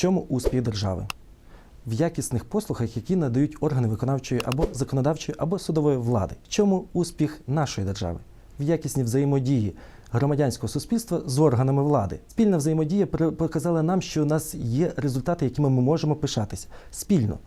чому успіх держави? В якісних послугах, які надають органи виконавчої або законодавчої або судової влади. Чому успіх нашої держави? В якісній взаємодії громадянського суспільства з органами влади. Спільна взаємодія показала нам, що у нас є результати, якими ми можемо пишатися спільно.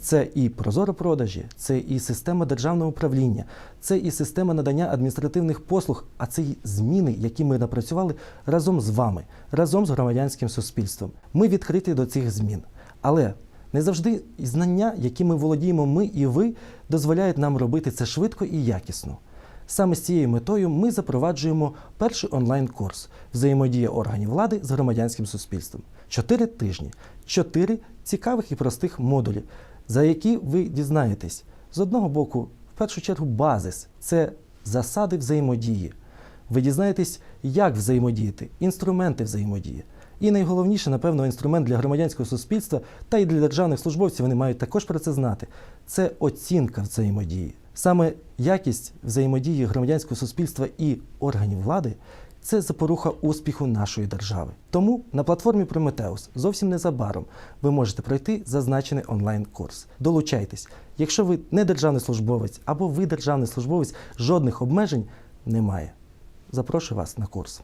Це і прозоропродажі, це і система державного управління, це і система надання адміністративних послуг, а це і зміни, які ми напрацювали разом з вами, разом з громадянським суспільством. Ми відкриті до цих змін. Але не завжди знання, якими володіємо ми і ви, дозволяють нам робити це швидко і якісно. Саме з цією метою ми запроваджуємо перший онлайн-курс взаємодія органів влади з громадянським суспільством. Чотири тижні, чотири цікавих і простих модулі, за які ви дізнаєтесь з одного боку, в першу чергу, базис це засади взаємодії. Ви дізнаєтесь, як взаємодіяти, інструменти взаємодії. І найголовніше, напевно, інструмент для громадянського суспільства та й для державних службовців вони мають також про це знати. Це оцінка взаємодії. Саме якість взаємодії громадянського суспільства і органів влади це запоруха успіху нашої держави. Тому на платформі Прометеус зовсім незабаром ви можете пройти зазначений онлайн-курс. Долучайтесь. Якщо ви не державний службовець або ви державний службовець, жодних обмежень немає. Запрошую вас на курс.